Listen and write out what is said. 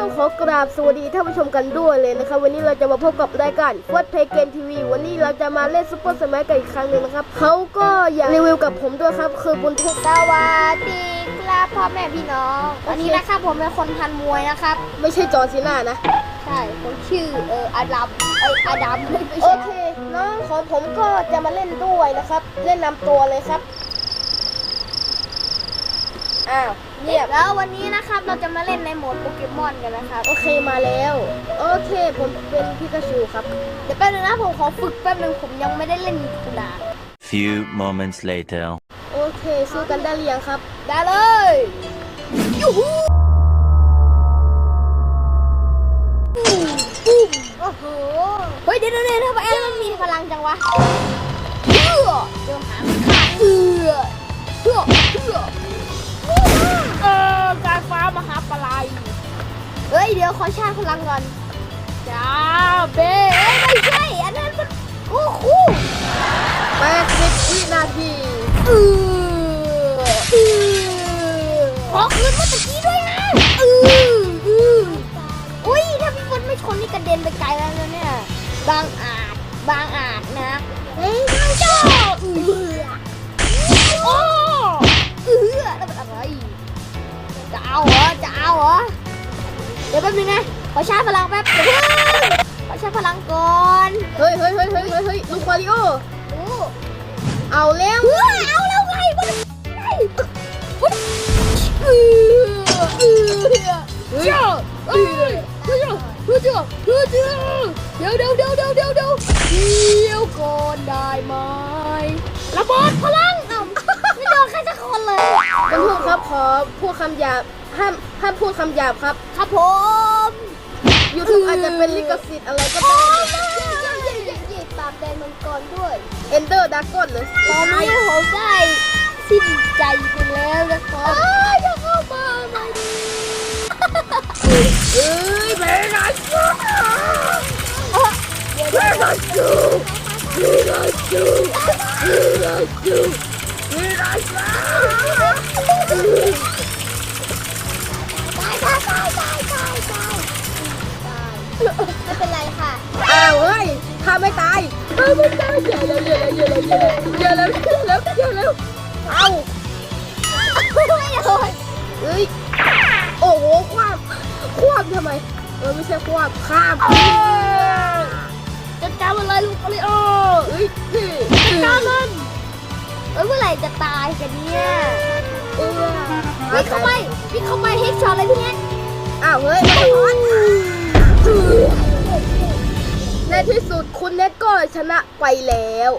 ต้องขอกราบสวัสดีท่านผู้ชมกันด้วยเลยนะครับ วันนี้เราจะมาพบกับรายการฟ o ดเพย์เกมทีวีวันนี้เราจะมาเล่นซุปเปอร์สมัยกันอีกครั้งหนึ่งนะครับเขาก็อยากรีวิวกับผมด้วยครับคือบุญทุกสวัสดีครับพ่อแม่พี่น้องวันนี้นะครับผมเป็นคนพันมวยนะครับ ไม่ใช่จอร์ซีน่านะ ใช่ผมชื่อเอออาดัมเอออาดัมไม่โอใช่เคน้องของผมก็จะมาเล่นด้วยนะครับ เล่นนำตัวเลยครับ อ้าวเงียบแล้ววันนี้นะครับเราจะมาเล่นในโหมดโปเกมอนกันนะครับโอเคมาแล้ว โอเคผมเป็นพิกาชูครับ เดี๋ยวแป๊บนึงนะผมขอฝึกแป๊บนึงผมยังไม่ได้เล่นนาน Few moments later. โอเคสู้กันได้หรือยังครับ ได้เลยยูฮูปุ้มโอ้โหเฮ้ยเดี๋ยวเดี๋ยวเดี๋ยวทำไมแอนมันมีพลังจังวะเอื้อเจอหางขาดเอื้อเอื้อเอื้อเอ เฮ้ยเดี๋ยวขอชาร์จพลังก่อนจ้าเบ้เอ้ยไม่ใช่อันนั้นมันโอ้โห80วินาทีเออเออขอคืนเมื่อตะกี้ด้วยนะเออเอออุ้ยถ้าพี่ฝนไม่ชนนี่กระเด็นไปไกลแล้วนะเนี่ยบางอาจบางอาจนะเฮ้ยน้องเจ้าเออโอ้เออแล้วมันอะไรจะเอาเหรอจะเอาเหรอ เดี๋ยวแป๊บนึงนะขอชาร์จพลังแป๊บเดี๋ยวเพิ่งขอชาร์จพลังก่อนเฮ้ยเฮ้ยเฮ้ยเฮ้ยเฮ้ยเฮ้ยลูกมาริโอโอ้เอาแล้วเฮ้ยเอาแล้วไงมันไงมันเออเออเฮ้ยเจ้าเออเจ้าเจ้าเจ้าเจ้าเดี๋ยวเดี๋ยวเดี๋ยวเดี๋ยวเดี๋ยวเดี๋ยวเดี๋ยวก่อนได้ไหมระเบิดพลังเอ้าไม่โดนใครสักคนเลยท่านผู้ครับขอพูดคำหยาบ ห้ามห้ามพูดคำหยาบครับ ครับผม YouTube อาจจะเป็นลิขสิทธิ์อะไรก็โอ้ได้ยเย่เย่เย่เย่ปราบแดนมังกรด้วย Ender Dragon เลยตอนนี้ผมได้สิ้นใจไปแล้วนะครับอย่าเข้ามาใหม่เอ้ยเบนัสจูเดี๋ยวเบนัสจูเบนัสจูเบนัสจูเบนัสจู ไม่เป็นไรค่ะอ้าวเฮ้ยข้าไม่ตายข้าไม่ตายอย่าแล้วอย่าแล้วอย่าแล้วอย่าแล้วอย่าแล้วอย่าแล้วเอาไม่โดนเอ้ยโอ้โหคว้ามคว้ามทำไมเออไม่ใช่คว้ามข้ามจะจำอะไรลูกอะไรโอเอ้ยนี่จะจำมันเอ้ยเมื่อไหร่จะตายกันเนี่ยวิ่งเข้าไปวิ่งเข้าไปเฮดช็อตเลยพี่เน็ตอ้าวเฮ้ย ในที่สุดคุณเน็ตก็ชนะไปแล้ว